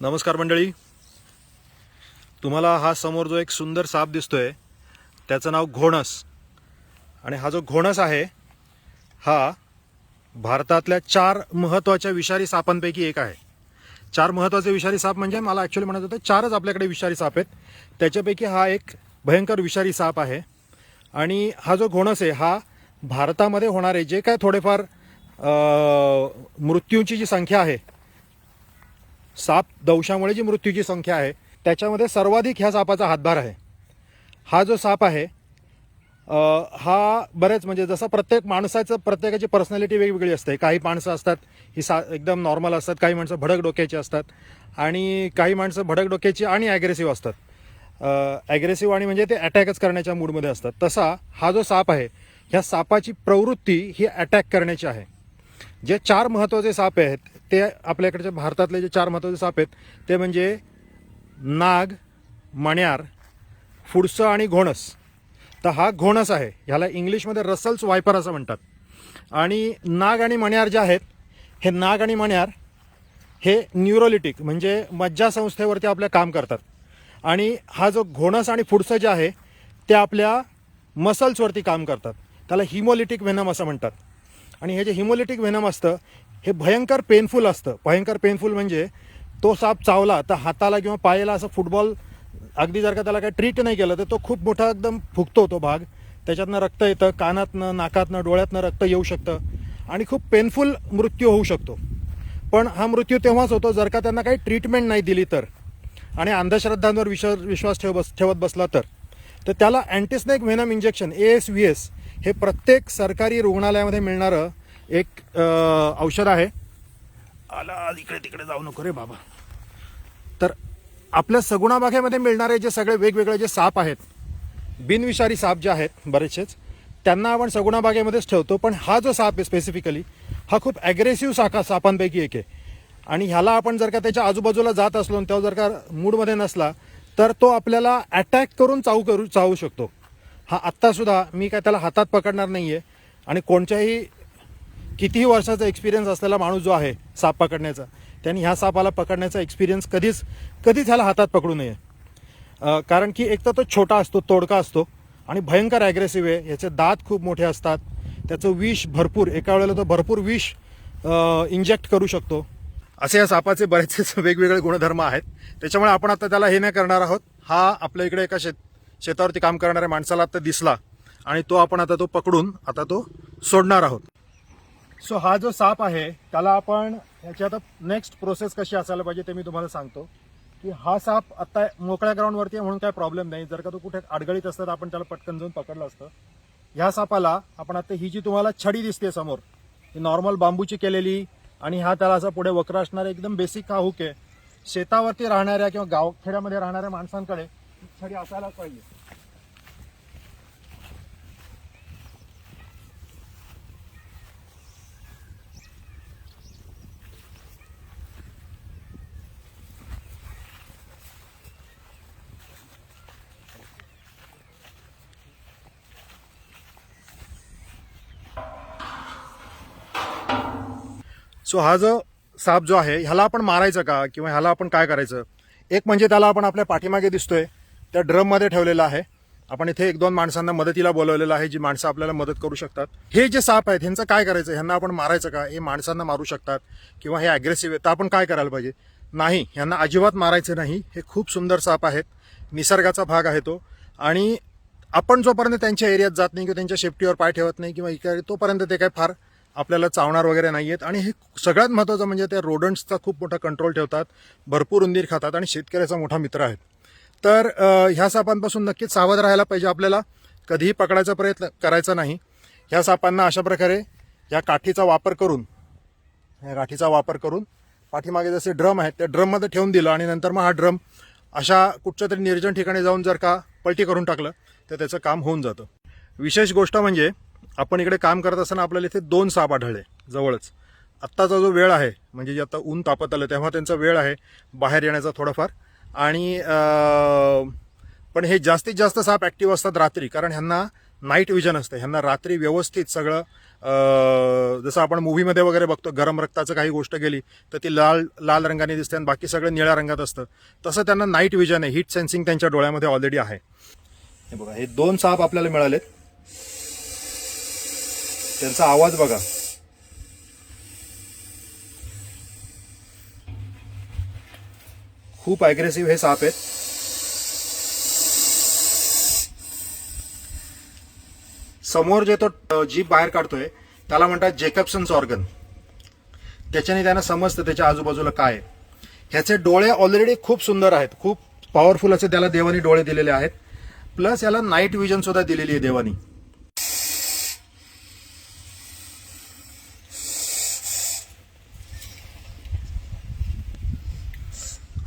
नमस्कार मंडळी. तुम्हाला हा समोर जो एक सुंदर साप दिसतोय त्याचं नाव घोणस. आणि हा जो घोणस आहे हा भारतातल्या चार महत्त्वाच्या विषारी सापांपैकी एक आहे. चार महत्त्वाचे विषारी साप म्हणजे मला ॲक्च्युली म्हणत होतं चारच आपल्याकडे विषारी साप आहेत. त्याच्यापैकी हा एक भयंकर विषारी साप आहे. आणि हा जो घोणस आहे हा भारतामध्ये होणारे जे काय थोडेफार मृत्यूंची जी संख्या आहे साप दंशामुळे जी मृत्यूची संख्या आहे त्याच्यामध्ये सर्वाधिक ह्या सापाचा हातभार आहे. हा जो साप आहे हा बरेच म्हणजे जसं प्रत्येक माणसाचं प्रत्येकाची पर्सनॅलिटी वेगवेगळी असते. काही माणसं असतात ही सा एकदम नॉर्मल असतात काही माणसं भडक डोक्याची असतात आणि काही माणसं भडक डोक्याची आणि ॲग्रेसिव्ह असतात. ॲग्रेसिव्ह आणि म्हणजे ते अटॅकच करण्याच्या मूडमध्ये असतात. तसा हा जो साप आहे ह्या सापाची प्रवृत्ती ही अटॅक करण्याची आहे. जे चार महत्त्वाचे साप आहेत ते आपल्याकडच्या भारतातले जे चार महत्त्वाचे साप आहेत ते म्हणजे नाग मण्यार फुडसं आणि घोणस. तर हा घोणस आहे. ह्याला इंग्लिशमध्ये रसल्स वायपर असं म्हणतात. आणि नाग आणि मण्यार जे आहेत हे नाग आणि मण्यार हे न्यूरोलिटिक म्हणजे मज्जासंस्थेवरती आपल्या काम करतात. आणि हा जो घोणस आणि फुडसं जे आहे ते आपल्या मसल्सवरती काम करतात. त्याला हिमोलिटिक व्हेनम असं म्हणतात. आणि हे जे हिमोलिटिक व्हेनम असतं हे भयंकर पेनफुल असतं. भयंकर पेनफुल म्हणजे तो साप चावला तर हाताला किंवा पायाला असं फुटबॉल अगदी जर का त्याला काही ट्रीट नाही केलं तर तो खूप मोठा एकदम फुगतो तो भाग. त्याच्यातनं रक्त येतं कानातनं नाकातनं डोळ्यातनं रक्त येऊ शकतं आणि खूप पेनफुल मृत्यू होऊ शकतो. पण हा मृत्यू तेव्हाच होतो जर का त्यांना काही ट्रीटमेंट नाही दिली तर. आणि अंधश्रद्धांवर विश्वास विश्वास ठेव बस ठेवत बसला तर. तर त्याला anti snake venom injection A S V S हे प्रत्येक सरकारी रुग्णालयामध्ये मिळणारं एक औषध आहे. आला इकडे तिकडे जाऊ नको रे बाबा. तर आपल्या सगुणा बागेमध्ये मिळणारे जे सगळे वेगवेगळे जे साप आहेत बिनविषारी साप जे आहेत बरेचसेच त्यांना आपण सगुणा बागेमध्येच ठेवतो पण हा जो साप आहे स्पेसिफिकली हा खूप ॲग्रेसिव्ह साखा सापांपैकी एक आहे. आणि ह्याला आपण जर का त्याच्या आजूबाजूला जात असलो आणि तेव्हा जर का मूडमध्ये नसला तर तो आपल्याला अटॅक करून चावू करू चावू शकतो. हा आत्तासुद्धा मी काय त्याला हातात पकडणार नाही आहे आणि कोणत्याही कितीही वर्षाचा एक्सपिरियन्स असलेला माणूस जो आहे साप पकडण्याचा त्यांनी ह्या सापाला पकडण्याचा एक्सपिरियन्स कधीच कधीच ह्याला हातात पकडू नये. कारण की एक तर तो छोटा असतो तोडका असतो आणि भयंकर ॲग्रेसिव्ह आहे. याचे दात खूप मोठे असतात. त्याचं विष भरपूर एका वेळेला तो भरपूर विष इंजेक्ट करू शकतो. असे या सापाचे बरेचसे वेगवेगळे गुणधर्म आहेत. त्याच्यामुळे आपण आता त्याला हे नाही करणार आहोत. हा आपल्या इकडे एका शेत शेतावरती काम करणाऱ्या माणसाला आता दिसला आणि तो आपण आता तो पकडून आता तो सोडणार आहोत. सो हा जो साप आहे त्याला आपण ह्याची आता नेक्स्ट प्रोसेस कशी असायला पाहिजे ते मी तुम्हाला सांगतो. की हा साप आता मोकळ्या ग्राउंडवरती आहे म्हणून काय प्रॉब्लेम नाही. जर का तो कुठे अडगळीत असतं तर आपण त्याला पटकन जाऊन पकडलं असतं. ह्या सापाला आपण आता ही जी तुम्हाला छडी दिसते समोर ही नॉर्मल बांबूची केलेली आणि हा त्याला असा पुढे वक्र असणारा एकदम बेसिक हा हुक आहे. शेतावरती राहणाऱ्या किंवा गावखेड्यामध्ये राहणाऱ्या माणसांकडे छडी असायलाच पाहिजे. सो हा जो साप जो आहे ह्याला आपण मारायचं का? किंवा ह्याला आपण काय करायचं? एक म्हणजे त्याला आपण आपल्या पाठीमागे दिसतोय त्या ड्रममध्ये ठेवलेला आहे. आपण इथे एक दोन माणसांना मदतीला बोलवलेलं आहे जी माणसं आपल्याला मदत करू शकतात. हे जे साप आहेत ह्यांचं काय करायचं? ह्यांना आपण मारायचं का? हे माणसांना मारू शकतात? किंवा हे अग्रेसिव्ह आहेत? तर आपण काय करायला पाहिजे? नाही ह्यांना अजिबात मारायचं नाही. हे खूप सुंदर साप आहेत. निसर्गाचा भाग आहे तो. आणि आपण जोपर्यंत त्यांच्या एरियात जात नाही किंवा त्यांच्या शेफ्टीवर पाय ठेवत नाही किंवा इकडे तोपर्यंत ते काय फार आपल्याला चावणार वगैरे नाही आहेत आणि हे सगळ्यात महत्त्वाचं म्हणजे त्या रोडंट्सचा खूप मोठा कंट्रोल ठेवतात. भरपूर उंदीर खातात आणि शेतकऱ्याचा मोठा मित्र आहेत. तर ह्या सापांपासून नक्कीच सावध राहायला पाहिजे आपल्याला. कधीही पकडायचा प्रयत्न करायचा नाही. ह्या सापांना अशा प्रकारे या काठीचा वापर करून या काठीचा वापर करून पाठीमागे जसे ड्रम आहेत त्या ड्रममध्ये ठेवून दिलं आणि नंतर मग हा ड्रम अशा कुठच्या तरी निर्जन ठिकाणी जाऊन जर का पलटी करून टाकलं तर त्याचं काम होऊन जातं. विशेष गोष्ट म्हणजे आपण इकडे काम करत असताना आपल्याला इथे दोन साप आढळले जवळच. आत्ताचा जो वेळ आहे म्हणजे जे आता ऊन तापत आलं तेव्हा त्यांचा वेळ आहे बाहेर येण्याचा थोडाफार. आणि पण हे जास्तीत जास्त साप ॲक्टिव्ह असतात रात्री कारण ह्यांना नाईट विजन असतं. ह्यांना रात्री व्यवस्थित सगळं जसं आपण मूव्हीमध्ये वगैरे बघतो गरम रक्ताचं काही गोष्ट गेली तर ती लाल लाल रंगाने दिसते आणि बाकी सगळं निळ्या रंगात असतं. तसं त्यांना नाईट विजन आहे हीट सेन्सिंग त्यांच्या डोळ्यामध्ये ऑलरेडी आहे. हे बघा हे दोन साप आपल्याला मिळालेत. त्यांचा आवाज बघा. खूप ॲग्रेसिव्ह हे साप आहेत. समोर जे तो जीप बाहेर काढतोय त्याला म्हणतात जेकबसन्स ऑर्गन त्याच्याने त्यांना समजतं त्याच्या आजूबाजूला काय आहे. ह्याचे डोळे ऑलरेडी खूप सुंदर आहेत. खूप पॉवरफुल असे त्याला देवानी डोळे दिलेले आहेत. प्लस याला नाईट विजन सुद्धा दिलेली आहे देवानी.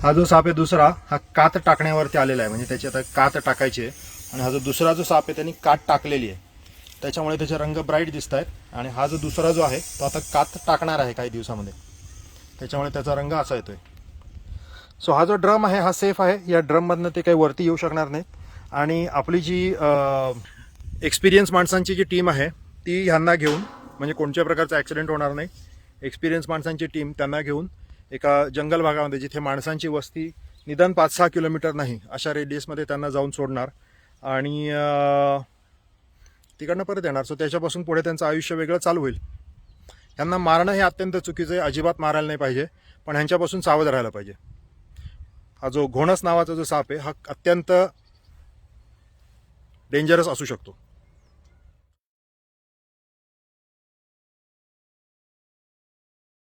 हा जो साप आहे दुसरा हा कात टाकण्यावरती आलेला आहे. म्हणजे त्याची आता कात टाकायची आहे. आणि हा जो दुसरा जो साप आहे त्यांनी कात टाकलेली आहे. त्याच्यामुळे त्याचे रंग ब्राईट दिसत आहेत आणि हा जो दुसरा जो आहे तो आता कात टाकणार आहे काही दिवसामध्ये. त्याच्यामुळे त्याचा रंग असा येतोय. सो हा जो ड्रम आहे हा सेफ आहे. या ड्रममधनं ते काही वरती येऊ शकणार नाहीत. आणि आपली जी एक्सपिरियन्स माणसांची जी टीम आहे ती ह्यांना घेऊन म्हणजे कोणत्या प्रकारचा ॲक्सिडेंट होणार नाही. एक्सपिरियन्स माणसांची टीम त्यांना घेऊन एका जंगल भागामध्ये जिथे माणसांची वस्ती निदान पाच सहा किलोमीटर नाही अशा रेडियसमध्ये त्यांना जाऊन सोडणार. आणि तिकडनं परत येणार. सो त्याच्यापासून पुढे त्यांचं आयुष्य वेगळं चालू होईल. ह्यांना मारणं हे अत्यंत चुकीचं आहे. अजिबात मारायला नाही पाहिजे. पण ह्यांच्यापासून सावध राहायला पाहिजे. हा जो घोणस नावाचा जो साप आहे हा अत्यंत डेंजरस असू शकतो.